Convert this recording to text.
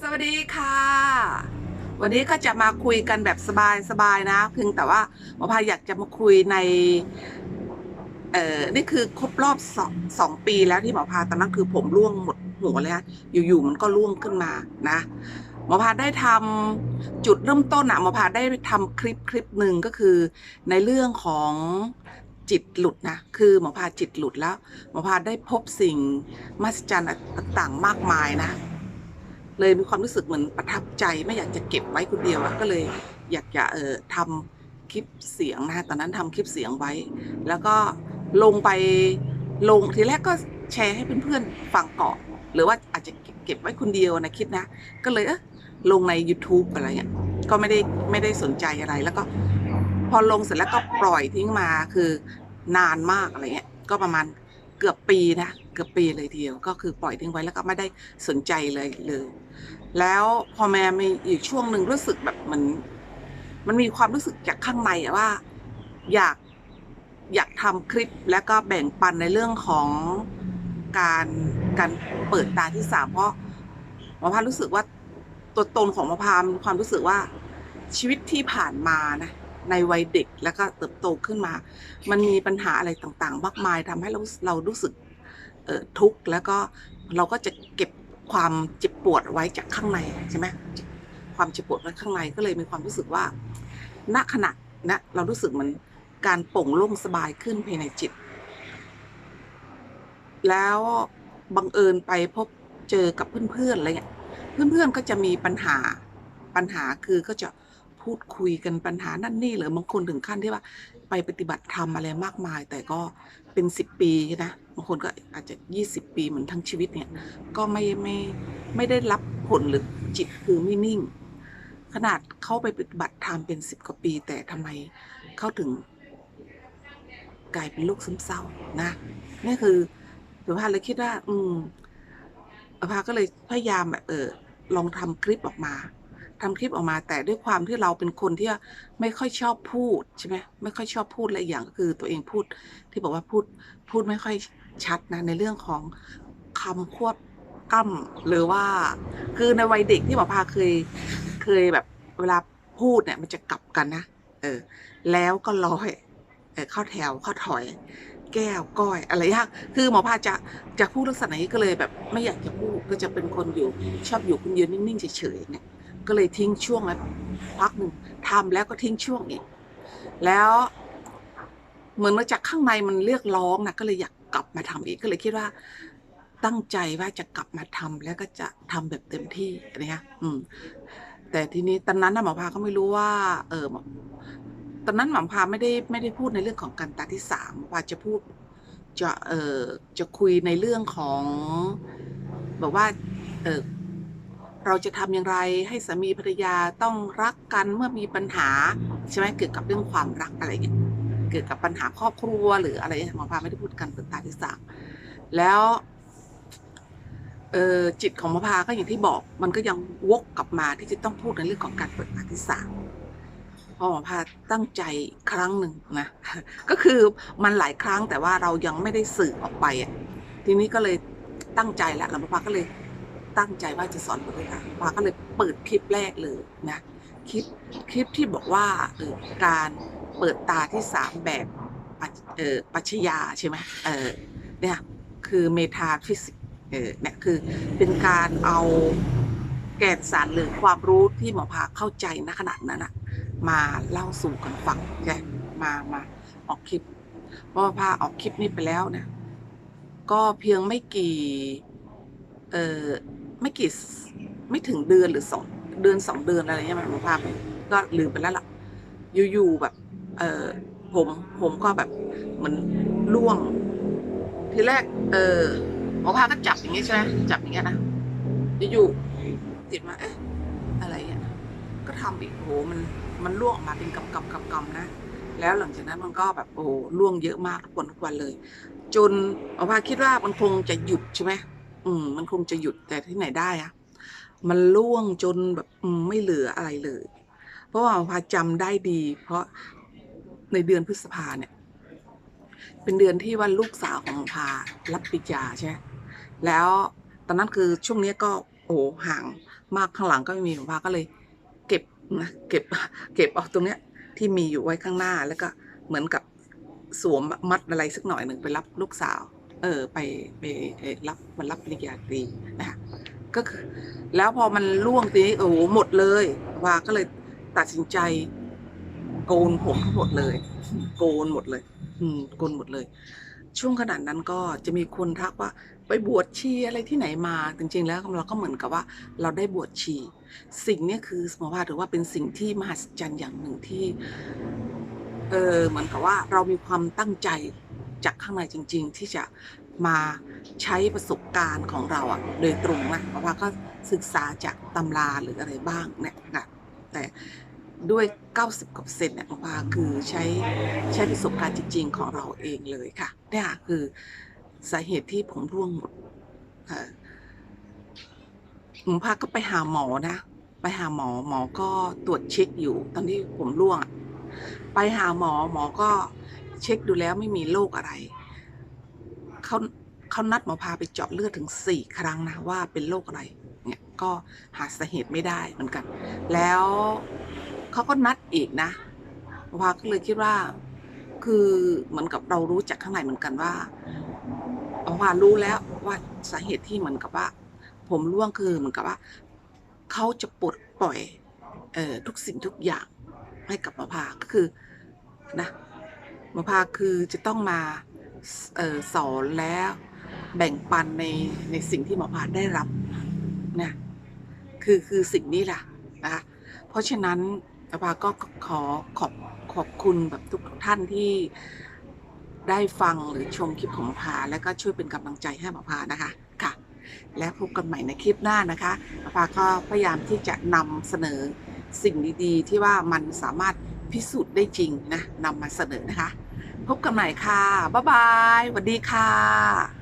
สวัสดีค่ะ วันนี้ก็จะมาคุยกันแบบสบายๆนะเพียงแต่ว่าหมอพายอยากจะมาคุยในเอ่อนี่คือครบรอบสองสองปีแล้วที่หมอพาตอนนั้นคือผมร่วงหมดหัวเลยฮะอยู่ๆมันก็ร่วงขึ้นมานะหมอพาได้ทำจุดเริ่มต้นอะหมอพาได้ทำคลิปคลิปหนึ่งก็คือ ในเรื่องของจิตหลุดนะคือหมอพาจิตหลุดแล้วหมอพาได้พบสิ่งมหัศจรรย์ต่างๆมากมายนะ เลยมีความรู้สึกเหมือนประทับใจไม่อยากจะเก็บไว้คนเดียวอะก็เลยอยากจะเออทำคลิปเสียงนะฮะตอนนั้นทำคลิปเสียงไว้ แล้วก็ลงไปลงทีแรกก็แชร์ให้เพื่อนๆฟังเก่อนหรือว่าอาจจะเก็บไว้คนเดียวนะคิดนะ ก็เลยเออลงใน YouTube อะไรเงี้ยก็ไม่ได้ไม่ได้สนใจอะไรแล้วก็ พอลงเสร็จแล้วก็ปล่อยทิ้งมาคือนานมากอะไรเงี้ยก็ประมาณ เกือบปีนะเกือบปีเลยทีเดียวก็คือปล่อยทิ้งไว้แล้วก็ไม่ได้สนใจเลยเลย แล้วพอแม่มีอีกช่วงหนึ่งรู้สึกแบบมัน มันมีความรู้สึกจากข้างในว่า อยากอยากทำคลิปแล้วก็แบ่งปันในเรื่องของการการเปิดตาที่สามเพราะหมอพารู้สึกว่าตัวตนของหมอพามีความรู้สึกว่าชีวิตที่ผ่านมานะ ในวัยเด็กแล้วก็เติบโตขึ้นมา มันมีปัญหาอะไรต่างๆมากมายทำให้เราเรารู้สึกทุกข์แล้วก็เราก็จะเก็บความเจ็บปวดไว้จากข้างในใช่ไหมความเจ็บปวดไว้ข้างในก็เลยมีความรู้สึกว่า ณขณะนะเรารู้สึกเหมือนการโป่งโล่งสบายขึ้นภายในจิต แล้วบังเอิญไปพบเจอกับเพื่อนๆอะไรเงี้ยเพื่อนๆก็จะมีปัญหาปัญหาคือก็จะ พูดคุยกันปัญหานั่นนี่หรือบางคนถึงขั้นที่ว่าไปปฏิบัติธรรมอะไรมากมาย แต่ก็เป็นสิบปีนะบางคนก็อาจจะยี่สิบปีเหมือนทั้งชีวิตเนี่ยก็ไม่ไม่ไม่ได้รับผลหรือจิตคือไม่นิ่ง ขนาดเข้าไปปฏิบัติธรรมเป็นสิบกว่าปี แต่ทำไมเข้าถึงกลายเป็นโรคซึมเศร้านะนี่คือสุภาเลยคิดว่า อืมสุภาก็เลยพยายามแบบเออลองทำคลิปออกมา ทำคลิปออกมาแต่ด้วยความที่เราเป็นคนที่ไม่ค่อยชอบพูดใช่ไหมไม่ค่อยชอบพูดอะไรอย่างก็คือตัวเองพูดที่บอกว่าพูดพูดไม่ค่อยชัดนะในเรื่องของคำควบกล้ำหรือว่า คือในวัยเด็กที่หมอพาเคยเคยแบบเวลาพูดเนี่ยมันจะกลับกันนะเออ แล้วก็ร้อยเออเข้าแถวเข้าถอย แก้วก้อยอะไรยากคือหมอพาจะจะพูดลักษณะนี้ก็เลยแบบไม่อยากจะพูดก็จะเป็นคนอยู่ชอบอยู่คนเดียวนิ่งๆเฉยๆเนี่ย ก็เลยทิ้งช่วงแล้วพักหนึ่งทำแล้วก็ทิ้งช่วงอีก แล้วเหมือนมาจากข้างในมันเรียกร้องนะก็เลยอยากกลับมาทำอีกก็เลยคิดว่าตั้งใจว่าจะกลับมาทำแล้วก็จะทำแบบเต็มที่อะไรเงี้ยอืม แต่ทีนี้ตอนนั้นนะหมอพาก็ไม่รู้ว่า เออตอนนั้นหมอพาไม่ได้ไม่ได้พูดในเรื่องของการตาที่สามหมอพาจะพูด จะเออจะคุยในเรื่องของแบบว่า เออ เราจะทำอย่างไรให้สามีภรรยาต้องรักกันเมื่อมีปัญหาใช่ไหมเกี่ยวกับเรื่องความรักอะไรเงี้ยเกี่ยวกับปัญหาครอบครัวหรืออะไรหมอพาไม่ได้พูดกันเปิดตาที่สามแล้วเออจิตของหมะพาก็อย่างที่บอก มันก็ยังวกกลับมาที่จะต้องพูดในเรื่องของการเปิดตาที่สามพอหมอพาตั้งใจครั้งหนึ่งนะก็คือมันหลายครั้งแต่ว่าเรายังไม่ได้สื่อออกไปอะทีนี้ก็เลยตั้งใจแล้วแล้วหมอพาก็เลย ตั้งใจว่าจะสอนเปิดตาหมอพาก็เลยเปิดคลิปแรกเลยนะคลิปคลิปที่บอกว่าเออการเปิดตาที่สามแบบเออปัชญาใช่ไหมเออเนี่ยคือเมทาฟิสิกเออเนี่ยคือเป็นการเอาแก่นสารหรือความรู้ที่หมอพาเข้าใจณขนาดนั้นอะมาเล่าสู่กันฟังใช่มามาออกคลิปหมอพาออกคลิปนี้ไปแล้วเนี่ยก็เพียงไม่กี่เออ ไม่กี่ไม่ถึงเดือนหรือสองเดือนสองเดือนอะไรเงี้ยมันหมอพาก็ลืมไปแล้วล่ะ อยู่ๆแบบ เออผมผมก็แบบเหมือนร่วง ทีแรก เออหมอพาก็จับอย่างงี้ใช่ไหมจับอย่างเงี้ยนะอยู่ๆติดมาเอ๊ะอะไรอะก็ทำอีกโหมันมันล่วงออกมาเป็นกำกำกำกำนะแล้วหลังจากนั้นมันก็แบบโอ้ล่วงเยอะมากทุกวันทุกวันเลย จนหมอพาคิดว่ามันคงจะหยุดใช่ไหม อืม มันคงจะหยุดแต่ที่ไหนได้อะมันล่วงจนแบบไม่เหลืออะไรเลย เพราะว่าพาจำได้ดี เพราะในเดือนพฤษภาเนี่ย เป็นเดือนที่ว่าลูกสาวของพารับปริญญาใช่แล้วตอนนั้นคือช่วงนี้ก็โอ้ห่างมากข้างหลังก็ไม่มีหมอพาก็เลย เก็บนะเก็บ เก็บเอาตรงเนี้ย ที่มีอยู่ไว้ข้างหน้าแล้วก็เหมือนกับสวมมัดอะไรสักหน่อยหนึ่งไปรับลูกสาว เออไปไปรับมันรับปริญญาตรีนะคะก็คือแล้วพอมันล่วงทีนี้โอ้โหหมดเลย ว่าก็เลยตัดสินใจ โกนผมทั้งหมดเลย โกนหมดเลย อืมโกนหมดเลย ช่วงขนาดนั้นก็จะมีคนทักว่า ไปบวชชีอะไรที่ไหนมา จริง ๆ แล้วเราก็เหมือนกับว่า เราได้บวชชี สิ่งนี้คือสมมติว่าถือว่าเป็นสิ่งที่มหัศจรรย์อย่างหนึ่งที่ เออเหมือนกับว่าเรามีความตั้งใจ จากข้างในจริง ๆ ที่จะมาใช้ประสบการณ์ของเราอะโดยตรงนะเพราะว่าก็ศึกษาจากตำราหรืออะไรบ้างเนี่ยนะแต่ด้วย 90กว่าเปอร์เซ็นต์เนี่ยว่าคือใช้ใช้ประสบการณ์จริง ๆ ของเราเองเลยค่ะเนี่ยคือสาเหตุที่ผมร่วงหมดค่ะหมอพาก็ไปหาหมอนะ ไปหาหมอหมอก็ตรวจเช็คอยู่ ตอนที่ผมร่วง ไปหาหมอหมอก็ เช็คดูแล้วไม่มีโรคอะไรเขาเขานัดหมอพาไปเจาะเลือดถึงสี่ครั้งนะว่าเป็นโรคอะไรเนี่ยก็หาสาเหตุไม่ได้เหมือนกัน แล้วเขาก็นัดอีกนะหมอพาก็เลยคิดว่า คือเหมือนกับเรารู้จากข้างในเหมือนกันว่าหมอพารู้แล้วว่าสาเหตุที่เหมือนกับว่า ผมร่วงคือเหมือนกับว่าเขาจะปลดปล่อยเอ่อทุกสิ่งทุกอย่างให้กับหมอพาก็คือนะ หมอพาคือจะต้องมาออสอนแล้วแบ่งปันในในสิ่งที่หมอพาได้รับนะคือคือสิ่งนี้แหละนะคะเพราะฉะนั้นหมอพาก็ขอขอบขอบคุณแบบทุกท่านที่ได้ฟังหรือชมคลิปของหมอพาแล้วก็ช่วยเป็นกำลังใจให้หมอพานะคะค่ะ และพบกันใหม่ในคลิปหน้านะคะหมอาภาก็พยายามที่จะนำเสนอสิ่งดีๆ ที่ว่ามันสามารถพิสูจน์ได้จริงนะนำมาเสนอนะคะ พบกันใหม่ค่ะ บ๊ายบายสวัสดีค่ะ